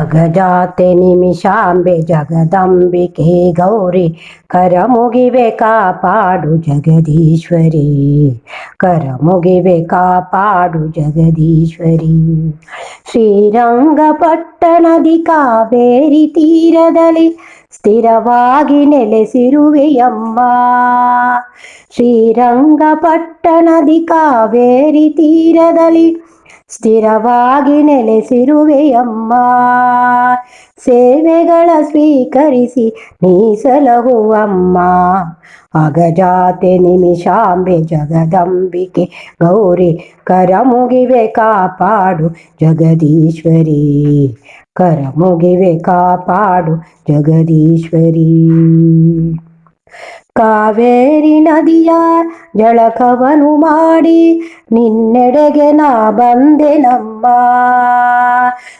ಅಗಜಾತೆ ನಿಮಿಷಾಂಬೆ ಜಗದಂಬಿಕೆ ಗೌರಿ, ಕರ ಮುಗಿವೆ ಕಾಪಾಡು ಜಗದೀಶ್ವರಿ, ಕರ ಮುಗಿವೆ ಕಾಪಾಡು ಜಗದೀಶ್ವರಿ. ಶ್ರೀರಂಗಪಟ್ಟಣದಿ ಕಾವೇರಿ ತೀರದಲ್ಲಿ ಸ್ಥಿರವಾಗಿ ನೆಲೆಸಿರುವೆಯಮ್ಮ ಶ್ರೀರಂಗಪಟ್ಟಣದಿ ಕಾವೇರಿ ತೀರದಲ್ಲಿ ಸ್ಥಿರವಾಗಿ ನೆಲೆಸಿರುವೆಯಮ್ಮ. ಸೇವೆಗಳ ಸ್ವೀಕರಿಸಿ ನೀಸಲಹುವಮ್ಮ ಅಗಜಾತೆ ನಿಮಿಷಾಂಬೆ ಜಗದಂಬಿಕೆ ಗೌರಿ ಕರ ಮುಗಿವೆ ಕಾಪಾಡು ಜಗದೀಶ್ವರಿ. ಕರ ಮುಗಿವೆ ಕಾಪಾಡು ಜಗದೀಶ್ವರಿ. ಕಾವೇರಿ ನದಿಯ ಜಳಕವನು ಮಾಡಿ, ನಿನ್ನೆಡೆಗೆ ನಾ ಬಂದೆ ನಮ್ಮ.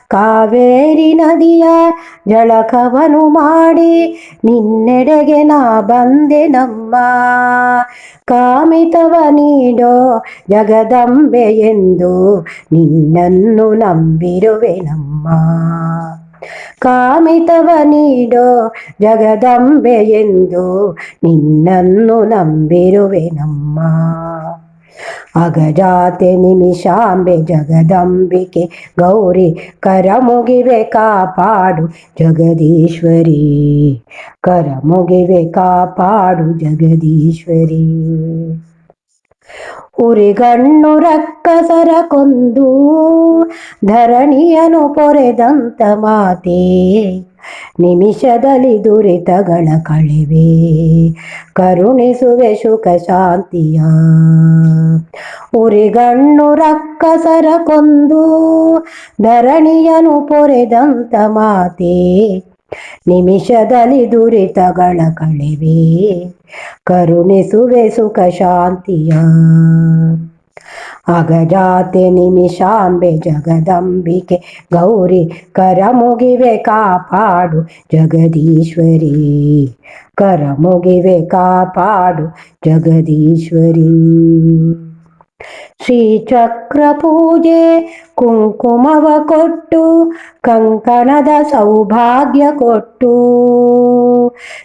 ಕಾವೇರಿ ನದಿಯ ಜಳಕವನು ಮಾಡಿ, ನಿನ್ನೆಡೆಗೆ ನಾ ಬಂದೆ ನಮ್ಮ. ಕಾಮಿತವ ನೀಡೋ ಜಗದಂಬೆ ಎಂದು ನಿನ್ನನ್ನು ನಂಬಿರುವೆ ನಮ್ಮ. ಕಾಮಿತವ ನೀಡೋ ಜಗದಂಬೆ ಎಂದು ನಿನ್ನನ್ನು ನಂಬಿರುವೆ ನಮ್ಮ ಅಗಜಾತೆ ನಿಮಿಷಾಂಬೆ ಜಗದಂಬಿಕೆ ಗೌರಿ ಕರ ಮುಗಿವೆ ಕಾಪಾಡು ಜಗದೀಶ್ವರಿ. ಕರ ಮುಗಿವೆ ಕಾಪಾಡು ಜಗದೀಶ್ವರಿ. ಉರಿಗಣ್ಣು ರಕ್ಕಸರ ಕೊಂದು, ಧರಣಿಯನು ಪೊರೆದಂತ ಮಾತೆ. ನಿಮಿಷದಲ್ಲಿ ದುರಿತಗಳ ಕಳಿವೆ, ಕರುಣಿಸುವೆ ಸುಖ ಶಾಂತಿಯ. ಉರಿಗಣ್ಣು ರಕ್ಕಸರ ಕೊಂದು, ಧರಣಿಯನು ಪೊರೆದಂತ ಮಾತೆ. ನಿಮಿಷದಲ್ಲಿ ದುರಿತಗಳ ಕಳಿವೆ ಕರುಣಿಸುವೆ ಸುಖ, ಶಾಂತಿಯ ಅಗಜಾತೆ, ನಿಮಿಷಾಂಬೆ, ಜಗದಂಬಿಕೆ, ಗೌರಿ, ಕರ ಮುಗಿವೆ, ಕಾಪಾಡು ಜಗದೀಶ್ವರಿ. ಕರ ಮುಗಿವೆ, ಕಾಪಾಡು ಜಗದೀಶ್ವರಿ. ಶ್ರೀಚಕ್ರ ಪೂಜೆ ಕುಂಕುಮವ ಕೊಟ್ಟು, ಕಂಕಣದ ಸೌಭಾಗ್ಯ ಕೊಟ್ಟು.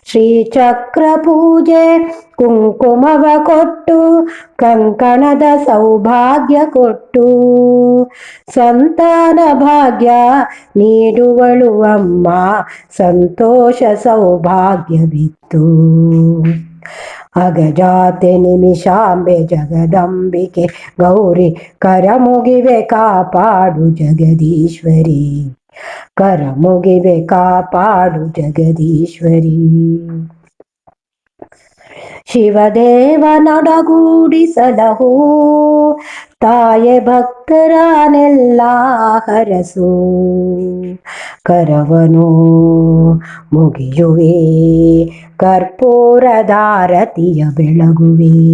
ಶ್ರೀಚಕ್ರ ಪೂಜೆ ಕುಂಕುಮವ ಕೊಟ್ಟು, ಕಂಕಣದ ಸೌಭಾಗ್ಯ ಕೊಟ್ಟು. ಸಂತಾನ ಭಾಗ್ಯ ನೀಡುವಳು ಅಮ್ಮ, ಸಂತೋಷ ಸೌಭಾಗ್ಯವಿತ್ತು. ಅಗಜಾತೆ ನಿಮಿಷಾಂಬೆ ಜಗದಂಬಿಕೆ ಗೌರಿ ಕರ ಮುಗಿವೆ ಕಾಪಾಡು ಜಗದೀಶ್ವರಿ ಕರ ಮುಗಿವೆ ಕಾಪಾಡು ಜಗದೀಶ್ವರಿ ಶಿವದೇವನೊಡಗೂಡಿಸಲಹು ತಾಯೆ ಭಕ್ತರನೆಲ್ಲ ಹರಸು. ಕರವನು ಮುಗಿಯುವೆ ಕರ್ಪೂರದಾರತಿಯ ಬೆಳಗುವೆ.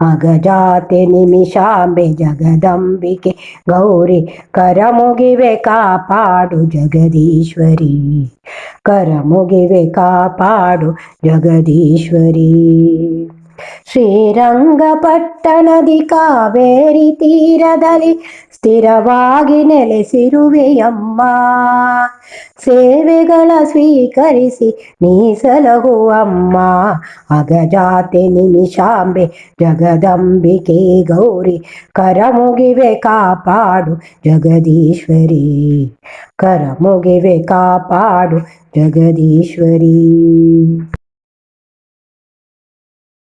ಅಗಜಾತೆ ನಿಮಿಷಾಂಬೆ ಜಗದಂಬಿಕೆ, ಗೌರಿ ಕರ ಮುಗಿವೆ ಕಾಪಾಡು ಜಗದೀಶ್ವರಿ. ಕರ ಮುಗಿವೆ ಕಾಪಾಡು ಜಗದೀಶ್ವರಿ. ಶ್ರೀರಂಗಪಟ್ಟಣದಿ ಕಾವೇರಿ ತೀರದಲ್ಲಿ ಸ್ಥಿರವಾಗಿ ನೆಲೆಸಿರುವೆಯಮ್ಮ ಸೇವೆಗಳ ಸ್ವೀಕರಿಸಿ ನೀಸಲಗುವಮ್ಮ ಅಗಜಾತೆ ನಿಮಿಷಾಂಬೆ ಜಗದಂಬಿಕೆ ಗೌರಿ ಕರ ಮುಗಿವೆ ಕಾಪಾಡು ಜಗದೀಶ್ವರಿ. ಕರ ಮುಗಿವೆ ಕಾಪಾಡು ಜಗದೀಶ್ವರಿ.